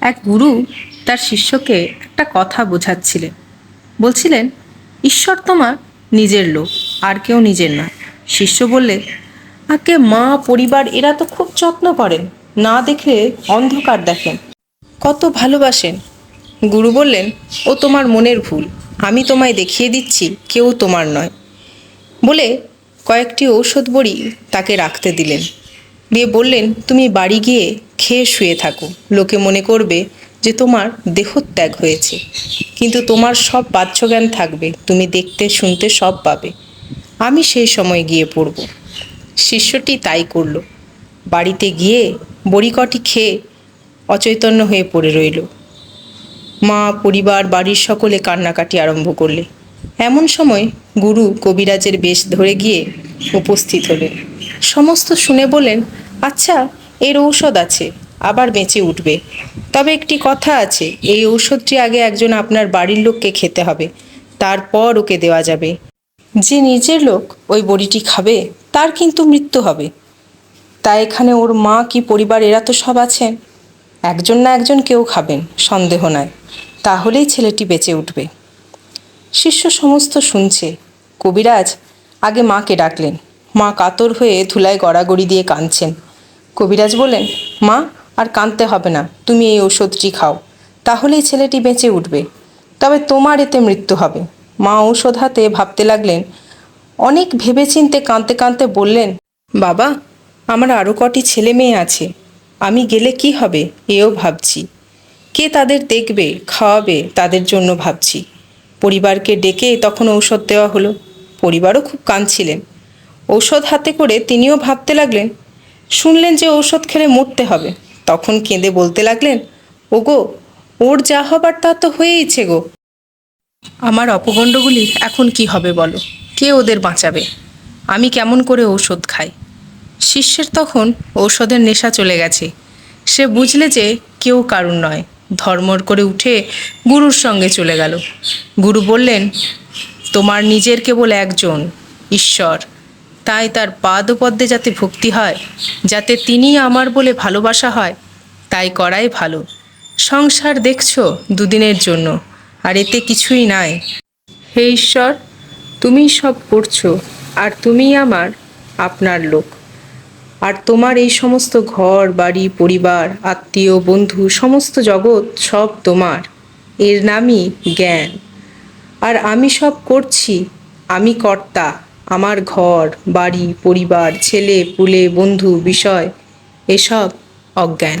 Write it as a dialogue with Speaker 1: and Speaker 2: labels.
Speaker 1: এক গুরু তার শিষ্যকে একটা কথা বোঝাচ্ছিলেন। বলছিলেন, ঈশ্বর তোমার নিজের লোক, আর কেউ নিজের না শিষ্য বললে, আগে মা, পরিবার, এরা তো খুব যত্ন করেন, না দেখে অন্ধকার দেখেন, কত ভালোবাসেন। গুরু বললেন, ও তোমার মনের ভুল, আমি তোমায় দেখিয়ে দিচ্ছি, কেউ তোমার নয়। বলে কয়েকটি ঔষধ বড়ি তাকে রাখতে দিলেন। দিয়ে বললেন, তুমি বাড়ি গিয়ে খেয়ে শুয়ে থাকো। লোকে মনে করবে যে তোমার দেহত্যাগ হয়েছে। কিন্তু তোমার সব বাহ্যজ্ঞান থাকবে। তুমি দেখতে শুনতে সব পাবে। আমি সেই সময় গিয়ে পড়ব। শিষ্যটি তাই করল। বাড়িতে গিয়ে বড়িকটি খেয়ে অচৈতন্য হয়ে পড়ে রইল। মা, পরিবার, বাড়ির সকলে কান্নাকাটি আরম্ভ করলে। এমন সময় গুরু কবিরাজের বেশ ধরে গিয়ে উপস্থিত হলেন। সমস্ত শুনে বললেন আচ্ছা এর ঔষধ আছে, আবার বেঁচে উঠবে। তবে একটি কথা আছে, এই ঔষধটি আগে একজন আপনার বাড়ির লোককে খেতে হবে, তারপর ওকে দেওয়া যাবে। যে নিজের লোক ওই বড়িটি খাবে, তার কিন্তু মৃত্যু হবে। তাই এখানে ওর মা কি পরিবার, এরা তো সব আছেন। একজন না একজন কেউ খাবেন, সন্দেহ নয়। তাহলেই ছেলেটি বেঁচে উঠবে। শিষ্য সমস্ত শুনছে। কবিরাজ আগে মাকে ডাকলেন। মা কাতর হয়ে ধুলায় গড়াগড়ি দিয়ে কাঁদছেন। কবিরাজ বলেন মা, আর কাঁদতে হবে না, তুমি এই ঔষধটি খাও। তাহলেই ছেলেটি বেঁচে উঠবে। তবে তোমার এতে মৃত্যু হবে। মা ঔষধ হাতে ভাবতে লাগলেন, অনেক ভেবেচিন্তে কাঁদতে কাঁদতে বললেন, বাবা, আমার আরও কটি ছেলে মেয়ে আছে। আমি গেলে কি হবে, এও ভাবছি। কে তাদের দেখবে, খাওয়াবে, তাদের জন্য ভাবছি। পরিবারকে ডেকে তখন ঔষধ দেওয়া হলো। পরিবারও খুব কাঁদছিলেন। ঔষধ হাতে করে তিনিও ভাবতে লাগলেন শুনলেন যে ঔষধ খেলে মরতে হবে। তখন কেঁদে বলতে লাগলেন, ওগো, ওর যা হবার তা তো হয়েইছে গো। আমার অপগণ্ডগুলি এখন কি হবে বলো? কে ওদের বাঁচাবে? আমি কেমন করে ঔষধ খাই? শিষ্যের তখন ঔষধের নেশা চলে গেছে। সে বুঝলে যে কেউ কারুর নয়। ধর্মর করে উঠে গুরুর সঙ্গে চলে গেল। গুরু বললেন, তোমার নিজের কেবল একজন, ঈশ্বর। তাই তার পাদপদ্মে যাতে ভক্তি হয়, যাতে তিনি আমার বলে ভালোবাসা হয়, তাই করাই ভালো। সংসার দেখছ দুদিনের জন্য, আর এতে কিছুই নাই। হে ঈশ্বর তুমি সব করছ, আর তুমিই আমার, আপনার লোক। আর তোমার এই সমস্ত ঘর, বাড়ি, পরিবার, আত্মীয়, বন্ধু, সমস্ত জগৎ সব তোমার। এর নামই জ্ঞান। আর আমি সব করছি, আমি কর্তা। আমার ঘর বাড়ি পরিবার ছেলে পুলে বন্ধু বিষয় এসব অজ্ঞান।